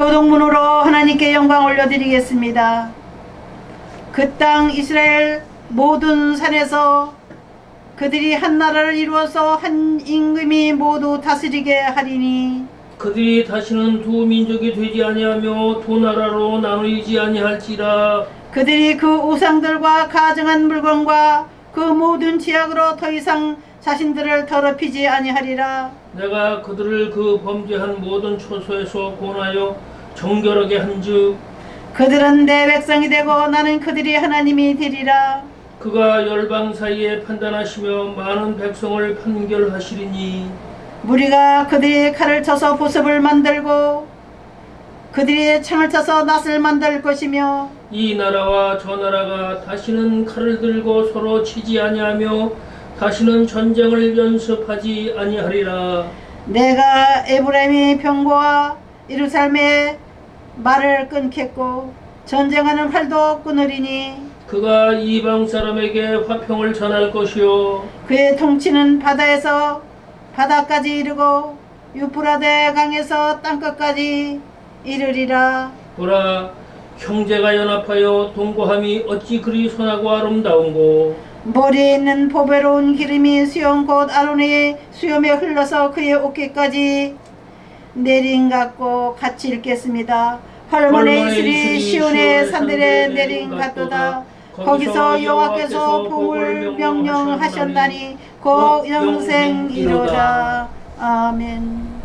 소동문으로 하나님께 영광 올려드리겠습니다. 그 땅 이스라엘 모든 산에서 그들이 한 나라를 이루어서 한 임금이 모두 다스리게 하리니 그들이 다시는 두 민족이 되지 아니하며 두 나라로 나누이지 아니할지라 그들이 그 우상들과 가증한 물건과 그 모든 지약으로 더 이상 자신들을 더럽히지 아니하리라. 내가 그들을 그 범죄한 모든 초소에서 구원하여 정결하게 한즉 그들은 내 백성이 되고 나는 그들이 하나님이 되리라. 그가 열방 사이에 판단하시며 많은 백성을 판결하시리니 무리가 그들이 칼을 쳐서 보습을 만들고 그들이 창을 쳐서 낫을 만들 것이며 이 나라와 저 나라가 다시는 칼을 들고 서로 치지 아니하며 다시는 전쟁을 연습하지 아니하리라 내가 에브라임의 병고와 예루살렘의 말을 끊겠고 전쟁하는 활도 끊으리니 그가 이방 사람에게 화평을 전할 것이요. 그의 통치는 바다에서 바다까지 이르고 유프라데 강에서 땅끝까지 이르리라. 보라 형제가 연합하여 동거함이 어찌 그리 선하고 아름다운고? 머리에 있는 보배로운 기름이 수염 곧 아론의 수염에 흘러서 그의 어깨까지 내린 같고 같이 읽겠습니다. 헐몬의 이슬이 시온의 산들에 내린 같도다. 거기서 여호와께서 복을 명령하셨나니 곧 영생 이로다. 아멘.